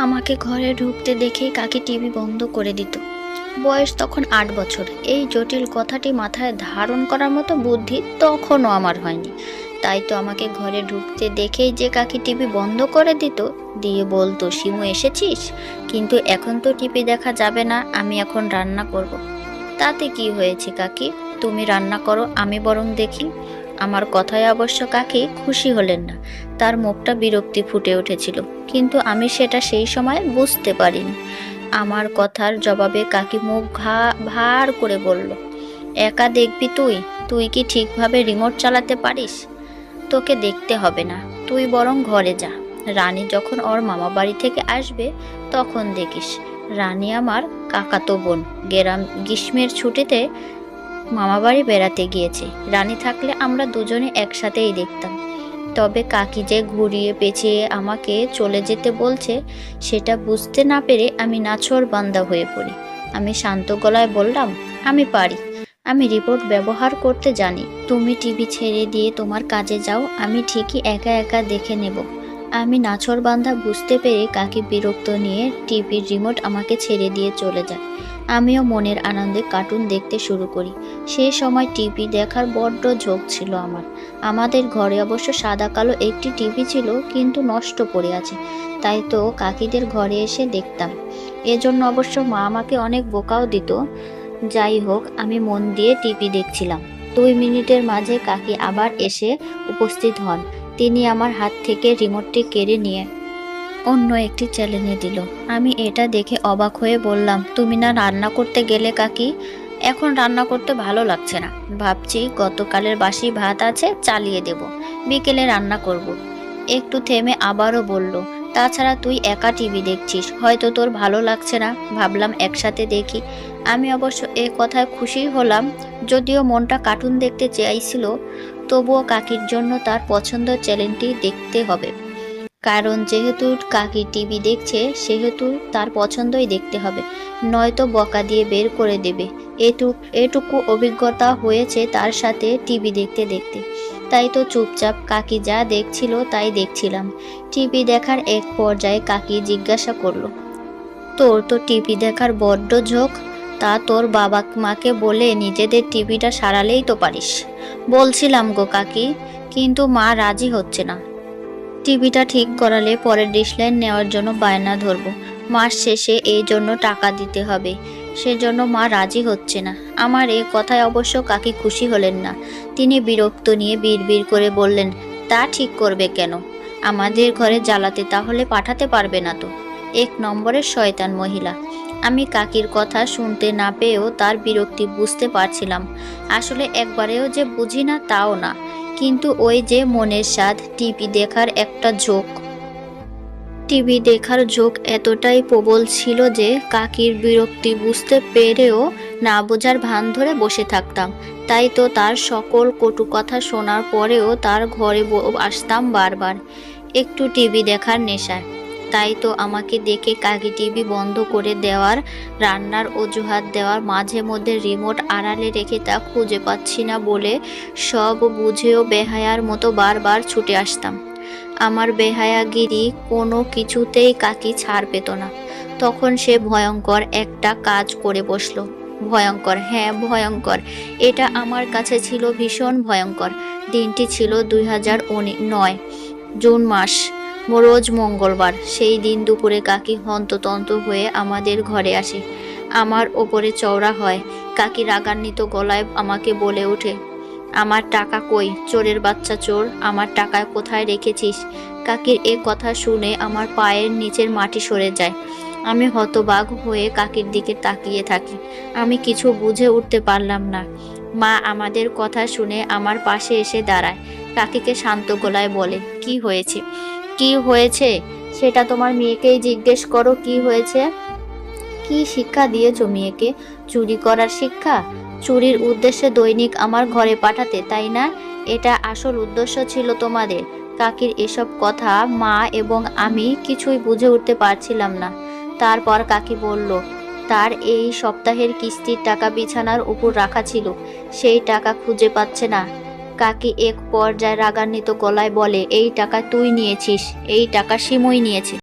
আমাকে ঘরে ঢুকতে দেখেই কাকি টিভি বন্ধ করে দিত। বয়স তখন আট বছর। এই জটিল কথাটি মাথায় ধারণ করার মতো বুদ্ধি তখনও আমার হয়নি। তাই তো আমাকে ঘরে ঢুকতে দেখেই যে কাকি টিভি বন্ধ করে দিত, দিয়ে বলতো, শিমু, এসেছিস? কিন্তু এখন তো টিভি দেখা যাবে না, আমি এখন রান্না করব। তাতে কি হয়েছে কাকি? তুমি রান্না করো, আমি বরং দেখি। আমার কথায় অবশ্য কাকি খুশি হলেন না। তার মুখটা বিরক্তি ফুটে উঠেছিল, কিন্তু আমি সেটা সেই সময় বুঝতে পারিনি। আমার কথার জবাবে কাকি মুখ ঘা, ভার করে বলল, একা দেখবি তুই? তুই কি ঠিকভাবে রিমোট চালাতে পারিস? তোকে দেখতে হবে না, তুই বরং ঘরে যা। রানী যখন ওর মামা বাড়ি থেকে আসবে, তখন দেখিস। রানী আমার কাকাতো বোন, গেরাম, গ্রীষ্মের ছুটিতে মামা বাড়ি বেড়াতে গিয়েছে। রানী থাকলে আমরা দুজনে একসাথেই দেখতাম। তবে কাকি যে ঘুরিয়ে পেঁচিয়ে আমাকে চলে যেতে বলছে, সেটা বুঝতে না পেরে আমি নাছর বান্দা হয়ে পড়ি। আমি শান্ত গলায় বললাম, আমি পারি। আমি রিপোর্ট ব্যবহার করতে জানি। তুমি টিভি ছেড়ে দিয়ে তোমার কাজে যাও, আমি ঠিকই একা একা দেখে নেব। আমি নাছর বান্ধা বুঝতে পেরে কাকি বিরক্ত নিয়ে টিভির রিমোট আমাকে ছেড়ে দিয়ে চলে যায়। আমিও মনের আনন্দে কার্টুন দেখতে শুরু করি। সেই সময় টিভি দেখার বড্ড ঝোঁক ছিল আমার। আমাদের ঘরে অবশ্য সাদা কালো একটি টিভি ছিল, কিন্তু নষ্ট পড়ে আছে। তাই তো কাকিদের ঘরে এসে দেখতাম। এজন্য অবশ্য মা আমাকে অনেক বোকাও দিত। যাই হোক, আমি মন দিয়ে টিভি দেখছিলাম। দুই মিনিটের মাঝে কাকি আবার এসে উপস্থিত হন। তিনি আমার হাত থেকে রিমোটটি কেড়ে নিয়ে অন্য একটি চ্যানেলে দিল। আমি এটা দেখে অবাক হয়ে বললাম, তুমি না রান্না করতে গেলে কাকি? এখন রান্না করতে ভালো লাগছে না। ভাবছি গতকালের বাসি ভাত আছে, চালিয়ে দেব। বিকেলে রান্না করব। একটু থেমে আবারও বলল, তাছাড়া তুই একা টিভি দেখছিস, হয়তো তোর ভালো লাগছে না। ভাবলাম একসাথে দেখি। আমি অবশ্য এ কথায় খুশি হলাম, যদিও মনটা কার্টুন দেখতে চাইছিল তবুও কাকির জন্য তার পছন্দের চ্যানেলটি দেখতে হবে। কারণ যেহেতু কাকি টিভি দেখছে, সেহেতু তার পছন্দই দেখতে হবে। নয়তো বকা দিয়ে বের করে দেবে। এটুক, এটুকু অভিজ্ঞতা হয়েছে তার সাথে টিভি দেখতে দেখতে। তাই তো চুপচাপ কাকি যা দেখছিল তাই দেখছিলাম। টিভি দেখার এক পর্যায়ে কাকি জিজ্ঞাসা করল, তোর তো টিভি দেখার বড্ড ঝোঁক। তা তোর বাবা মাকে বলে নিজেদের টিভিটা সারালেই তো পারিস। বলছিলাম গো কাকি, কিন্তু মা রাজি হচ্ছে না। টিভিটা ঠিক করালে পরের ডিসলাইন নেওয়ার জন্য বায়না ধরবো। মাস শেষে এই জন্য টাকা দিতে হবে। সেজন্য মা রাজি হচ্ছে না। আমার এ কথায় অবশ্য কাকি খুশি হলেন না। তিনি বিরক্ত নিয়ে বিড়বিড় করে বললেন, তা ঠিক করবে কেন? আমাদের ঘরে জ্বালাতে তাহলে পাঠাতে পারবে না তো। এক নম্বরের শয়তান মহিলা। আমি কাকির কথা শুনতে না পেয়েও তার বিরক্তি বুঝতে পারছিলাম। আসলে একবারেও যে বুঝি না, তাও না। কিন্তু ওই যে মনের স্বাদ, টিভি দেখার একটা ঝোঁক। টিভি দেখার ঝোঁক এতটাই প্রবল ছিল যে কাকির বিরক্তি বুঝতে পেরেও না বোঝার ভান ধরে বসে থাকতাম। তাই তো তার সকল কটু কথা শোনার পরেও তার ঘরে আসতাম বারবার। একটু টিভি দেখার নেশায়। তাই তো আমাকে দেখে কাকি টিভি বন্ধ করে দেওয়ার, রান্নার অজুহাত দেওয়ার, মাঝে মধ্যে রিমোট আড়ালে রেখে তা খুঁজে পাচ্ছি না বলে সব বুঝেও বেহায়ার মতো বারবার ছুটে আসতাম। আমার বেহায়াগিরি কোনো কিছুতেই কাকি ছাড় পেত না। তখন সে ভয়ঙ্কর একটা কাজ করে বসল। ভয়ঙ্কর হ্যাঁ ভয়ঙ্কর। এটা আমার কাছে ছিল ভীষণ ভয়ঙ্কর। দিনটি ছিল দুই নয় জুন মাস। রোজ মঙ্গলবার, সেই দিন দুপুরে কাকি হন্ততন্ত হয়ে আমাদের ঘরে আসে। আমার ওপরে চওড়া হয়। কাকি রাগান্বিত গলায় আমাকে বলে ওঠে, আমার টাকা কই? চোরের বাচ্চা চোর, আমার টাকা কোথায় রেখেছিস? কাকির এ কথা শুনে আমার পায়ের নিচের মাটি সরে যায়। আমি হতবাগ হয়ে কাকির দিকে তাকিয়ে থাকি। আমি কিছু বুঝে উঠতে পারলাম না। মা আমাদের কথা শুনে আমার পাশে এসে দাঁড়ায়। কাকিকে শান্ত গলায় বলে, কি হয়েছে? কি হয়েছে? সেটা তোমার মেয়েকেই জিজ্ঞেস করো কি হয়েছে। কি শিক্ষা দিয়েছ মেয়েকে? চুরি করার শিক্ষা? চুরির উদ্দেশ্যে দৈনিক আমার ঘরে পাঠাতে, তাই না? এটা আসল উদ্দেশ্য ছিল তোমাদের। কাকির এসব কথা মা এবং আমি কিছুই বুঝে উঠতে পারছিলাম না। তারপর কাকি বলল, তার এই সপ্তাহের কিস্তির টাকা বিছানার উপর রাখা ছিল। সেই টাকা খুঁজে পাচ্ছে না। কাকি এক পর্যায়ে রাগান্বিত গলায় বলে এই টাকা তুই নিয়েছিস এই টাকা সিমুই নিয়েছে।